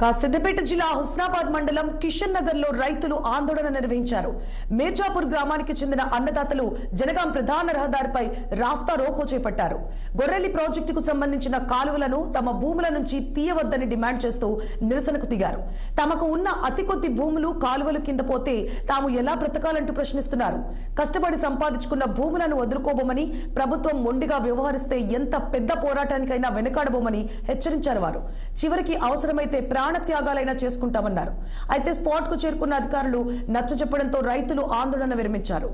కా సిద్దిపేట జిల్లా హుస్నాబాద్ మండలం కిషన్ నగర్లో రైతులు ఆందోళన నిర్వహించారు. మీర్జాపూర్ గ్రామానికి చెందిన అన్నదాతలు జనగాం ప్రధాన రహదారిపై రాస్తా రోకో చేపట్టారు. గొర్రెల్లి ప్రాజెక్టుకు సంబంధించిన కాలువలను తమ భూముల నుంచి తీయవద్దని డిమాండ్ చేస్తూ నిరసనకు దిగారు. తమకు ఉన్న అతి కొద్ది భూములు కాలువలు కింద పోతే తాము ఎలా బ్రతకాలంటూ ప్రశ్నిస్తున్నారు. కష్టపడి సంపాదించుకున్న భూములను వదులుకోబోమని ప్రభుత్వం మొండిగా వ్యవహరిస్తే ఎంత పెద్ద పోరాటానికైనా వెనుకాడబోమని హెచ్చరించారు వారు. చివరికి అవసరమైతే ప్రాణత్యాగాలైనా చేసుకుంటామన్నారు. అయితే స్పాట్కు చేరుకున్న అధికారులు నచ్చ చెప్పడంతో రైతులు ఆందోళన విరమించారు.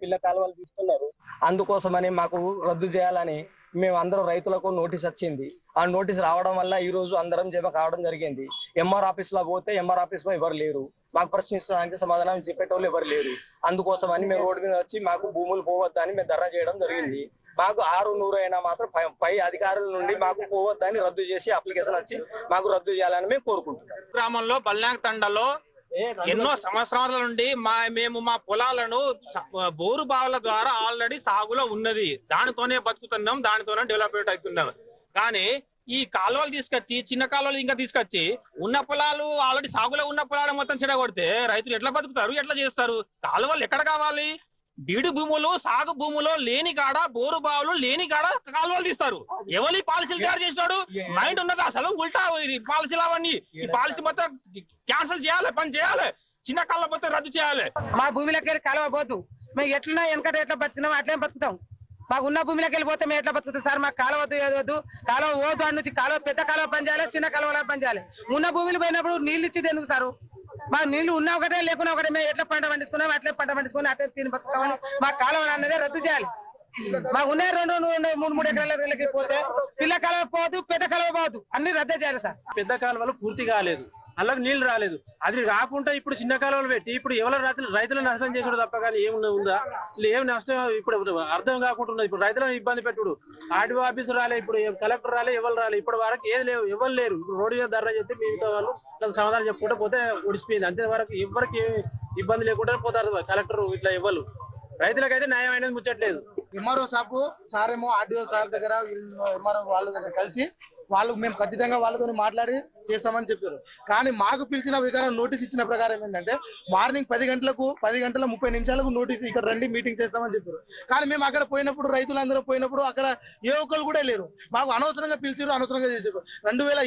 పిల్ల కాలువలు తీస్తున్నారు. అందుకోసమని మాకు రద్దు చేయాలని మేము అందరం రైతులకు నోటీస్ వచ్చింది. ఆ నోటీస్ రావడం వల్ల ఈ రోజు అందరం జమ కావడం జరిగింది. ఎంఆర్ ఆఫీస్లో పోతే ఎంఆర్ ఆఫీస్లో ఎవరు లేరు. మాకు ప్రశ్నించడానికి సమాధానం చెప్పేటోళ్ళు ఎవరు లేరు. అందుకోసమని మేము రోడ్డు మీద వచ్చి మాకు భూములు పోవద్దని మేము ధర్నా చేయడం జరిగింది. మాకు ఆరు నూరు అయినా మాత్రం పై పై అధికారుల నుండి మాకు పోవద్దని రద్దు చేసి అప్లికేషన్ వచ్చి మాకు రద్దు చేయాలని మేము కోరుకుంటున్నాం. గ్రామంలో బల్నాక్ తండలో ఎన్నో సంవత్సరాల నుండి మా మేము మా పొలాలను బోరు బావుల ద్వారా ఆల్రెడీ సాగులో ఉన్నది. దానితోనే బతుకుతున్నాం దానితోనే డెవలప్మెంట్ అవుతున్నాం. కానీ ఈ కాలువలు తీసుకొచ్చి చిన్న కాలువలు ఇంకా తీసుకొచ్చి ఉన్న పొలాలు ఆల్రెడీ సాగులో ఉన్న పొలాలు మొత్తం చెడగొడితే రైతులు ఎట్లా బతుకుతారు ఎట్లా చేస్తారు? కాలువలు ఎక్కడ కావాలి? బీడు భూములు సాగు భూములు లేని కాడ బోరు బావులు లేని కాడ కాలువలు తీస్తారు. ఎవరి పాలసీలు తయారు చేసినాడు? మైండ్ ఉన్నది అసలు ఉల్టా పాలసీలు అవన్నీ. ఈ పాలసీ మొత్తం క్యాన్సిల్ చేయాలి పని చేయాలి. చిన్న కాళ్ళ మొత్తం రద్దు చేయాలి. మా భూమిలోకి వెళ్ళి కాలువ పోతు మేము ఎట్లున్నా వెనకట ఎట్లా బతికినాం అట్లే బతుకుతాం. మాకు ఉన్న భూమిలోకి వెళ్ళిపోతే మేము ఎట్లా బతుకుతాం? సార్ మాకు కాలువ వద్దు కాలువ పోదు అన్న నుంచి కాలువ పెద్ద కాలువ పని చేయాలి చిన్న కాలువలో పని చేయాలి. ఉన్న భూమిలు పోయినప్పుడు నీళ్ళు ఇచ్చేది ఎందుకు సారు? మా నీళ్ళు ఉన్నా ఒకటే లేకున్నా ఒకటే. మేము ఎట్లా పంట పండించుకున్నాం అట్లే పంట పండించుకుని అట్లే తిని బతుకుతామని మా కాలం అనేది రద్దు చేయాలి. మాకు ఉన్నాయి రెండు రెండు మూడు మూడు ఎకరాలకి పోతే పిల్ల కాలువ పోదు పెద్ద కాలువ పోదు. అన్ని రద్దు చేయాలి సార్. పెద్ద కాలువలు పూర్తి కాలేదు. అందులోకి నీళ్ళు రాలేదు. అది రాకుండా ఇప్పుడు చిన్న కాలువలు పెట్టి ఇప్పుడు ఎవరు రైతులు రైతులను నష్టం చేసుడు తప్ప కానీ ఏమున్నా ఉందా? ఏం నష్టం? ఇప్పుడు అర్థం కాకుండా ఇప్పుడు రైతులను ఇబ్బంది పెట్టుడు. ఆర్డీఓ ఆఫీసు రాలే ఇప్పుడు కలెక్టర్ రాలే ఎవరు రాలే. ఇప్పుడు వరకు ఏది లేవు ఎవరు లేరు. ఇప్పుడు రోడ్డు మీద ధర చెప్తే మిగతా వాళ్ళు సమాధానం చెప్పుకుంటే పోతే ఒడిచిపోయింది అంతే వరకు ఎవరికి ఇబ్బంది లేకుండా పోతారు కలెక్టర్ ఇట్లా ఇవ్వరు రైతులకైతే న్యాయం అనేది ముచ్చట్లేదు. ఎంఆర్ఓ సాపు సార్ ఏమో ఆర్డీఓ సార్ దగ్గర ఎంఆర్ఓ వాళ్ళ దగ్గర కలిసి వాళ్ళు మేము ఖచ్చితంగా వాళ్ళతో మాట్లాడి చేస్తామని చెప్పారు. కానీ మాకు పిలిచిన విధానం నోటీస్ ఇచ్చిన ప్రకారం ఏంటంటే మార్నింగ్ పది గంటలకు పది గంటల ముప్పై నిమిషాలకు నోటీస్ ఇక్కడ రండి మీటింగ్ చేస్తామని చెప్పారు. కానీ మేము అక్కడ పోయినప్పుడు రైతులందరూ పోయినప్పుడు అక్కడ ఏ ఒక్కరు కూడా లేరు. మాకు అనవసరంగా పిలిచారు అనవసరంగా చేశారు రెండు వేల